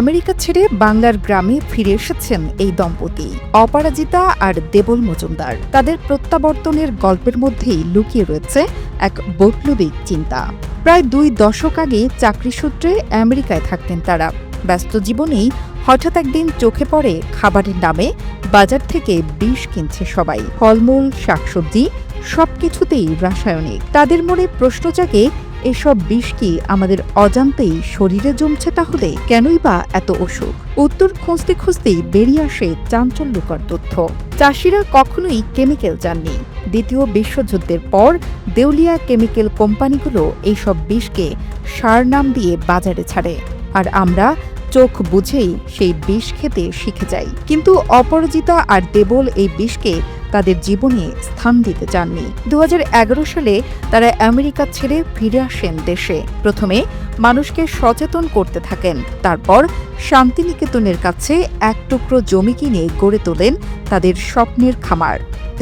America ছেড়ে বাংলার গ্রামে ফিরে এসেছেন এই দম্পতি, অপরাজিতা আর দেবল মজুমদার। তাদের প্রত্যাবর্তনের গল্পের মধ্যেই লুকিয়ে রয়েছে এক বৈপ্লবিক চিন্তা। প্রায় দুই দশক আগে চাকরি সূত্রে আমেরিকায় থাকতেন তারা। ব্যস্ত জীবনেই হঠাৎ একদিন চোখে পড়ে খাবারের নামে বাজার থেকে বিষ কিনছে সবাই। ফলমূল, শাকসবজি সবকিছুতেই রাসায়নিক। তাদের মনে প্রশ্ন জাগে এসব বিষ কি আমাদের অজান্তেই শরীরে জমছে তাহলে কেনই বা এত অসুখ? উত্তর খুঁজতে খুঁজতেই বেরিয়ে আসে চাঞ্চল্যকর তথ্য। চাষিরা কখনোই কেমিক্যাল জাননি দ্বিতীয় বিশ্বযুদ্ধের পর দেউলিয়া কেমিক্যাল কোম্পানিগুলো এইসব বিষকে সার নাম দিয়ে বাজারে ছাড়ে। আর আমরা চোখ বুঝেই সেই বিষ খেতে শিখে যাই। কিন্তু অপরাজিতা আর দেবল এই বিষকে তাদের জীবনে স্থান দিতে চাননি। দু হাজার এগারো সালে তারা আমেরিকা ছেড়ে ফিরে আসেন দেশে। প্রথমে মানুষকে সচেতন করতে থাকেন, তারপর শান্তিনিকেতনের কাছে এক টুকরো জমি কিনে গড়ে তোলেন তাদের স্বপ্নের খামার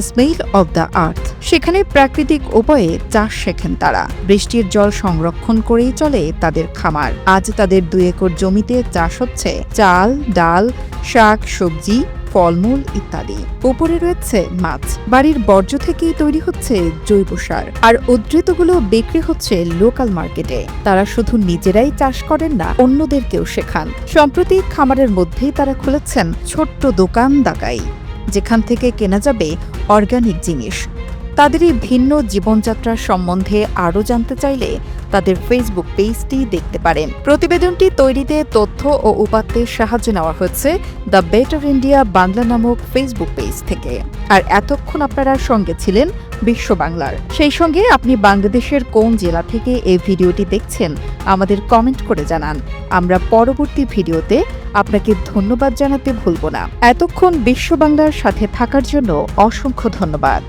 স্মেইল অব দ্য আর্থ সেখানে প্রাকৃতিক উপায়ে চাষ শেখেন তারা। বৃষ্টির জল সংরক্ষণ করেই চলে তাদের খামার। আজ তাদের দুই একর জমিতে চাষ হচ্ছে চাল, ডাল, শাক, সবজি ফলমূল ইত্যাদি। উপরে রয়েছে মাছ। বাড়ির বর্জ্য থেকেই তৈরি হচ্ছে জৈব সার। আর উদ্ধৃতগুলো বিক্রি হচ্ছে লোকাল মার্কেটে। তারা শুধু নিজেরাই চাষ করেন না, অন্যদেরকেও শেখান। সম্প্রতি খামারের মধ্যেই তারা খুলেছেন ছোট্ট দোকান দাগাই, যেখান থেকে কেনা যাবে অর্গানিক জিনিস। তাদের এই ভিন্ন জীবনযাত্রা সম্বন্ধে আরও জানতে চাইলে তাদের ফেসবুক পেজটি দেখতে পারেন। প্রতিবেদনটি তৈরিতে তথ্য ও উপাত্তের সাহায্য নেওয়া হয়েছে দ্য বেটার ইন্ডিয়া বাংলা নামক ফেসবুক পেজ থেকে। আর এতক্ষণ আপনারা সঙ্গে ছিলেন বিশ্ব বাংলার। সেই সঙ্গে আপনি বাংলাদেশের কোন জেলা থেকে এই ভিডিওটি দেখছেন আমাদের কমেন্ট করে জানান। আমরা পরবর্তী ভিডিওতে আপনাকে ধন্যবাদ জানাতে ভুলব না। এতক্ষণ বিশ্ব বাংলার সাথে থাকার জন্য অসংখ্য ধন্যবাদ।